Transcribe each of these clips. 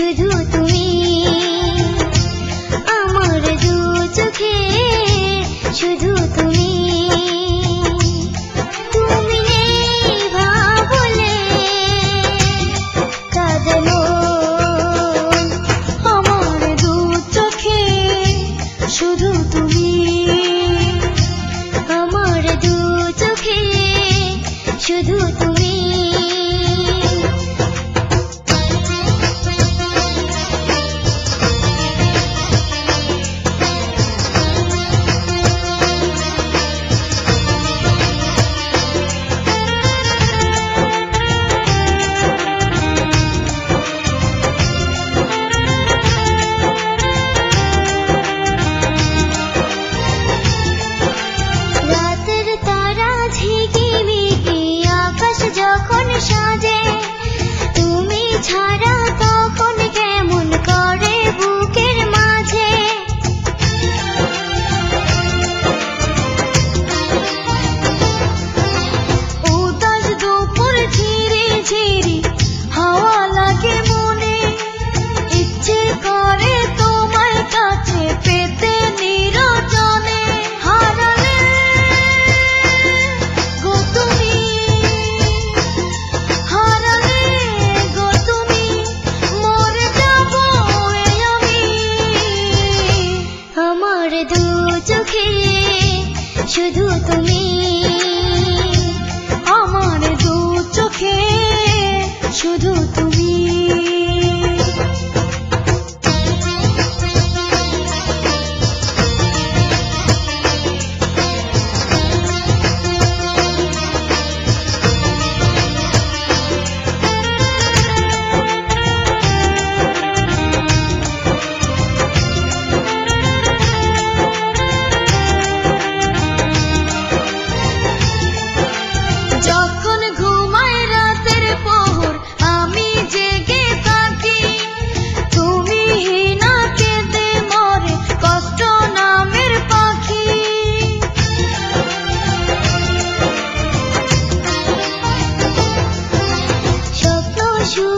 শুধু তুমি। আমার দু চোখে শুধু তুমি। তুমি ভাবলে কাঁদল আমার দু চোখে শুধু তুমি। আমার দু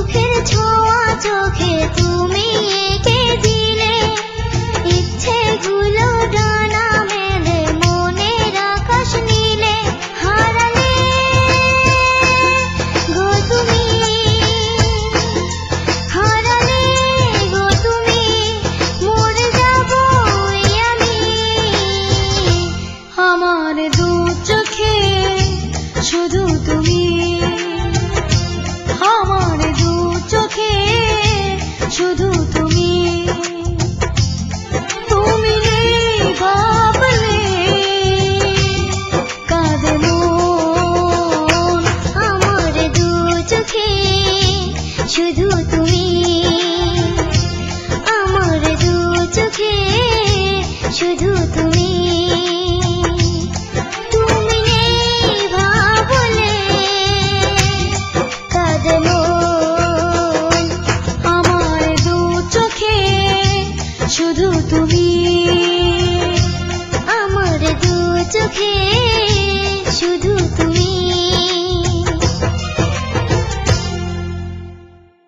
চোখের ছোঁয়া চোখে তুমি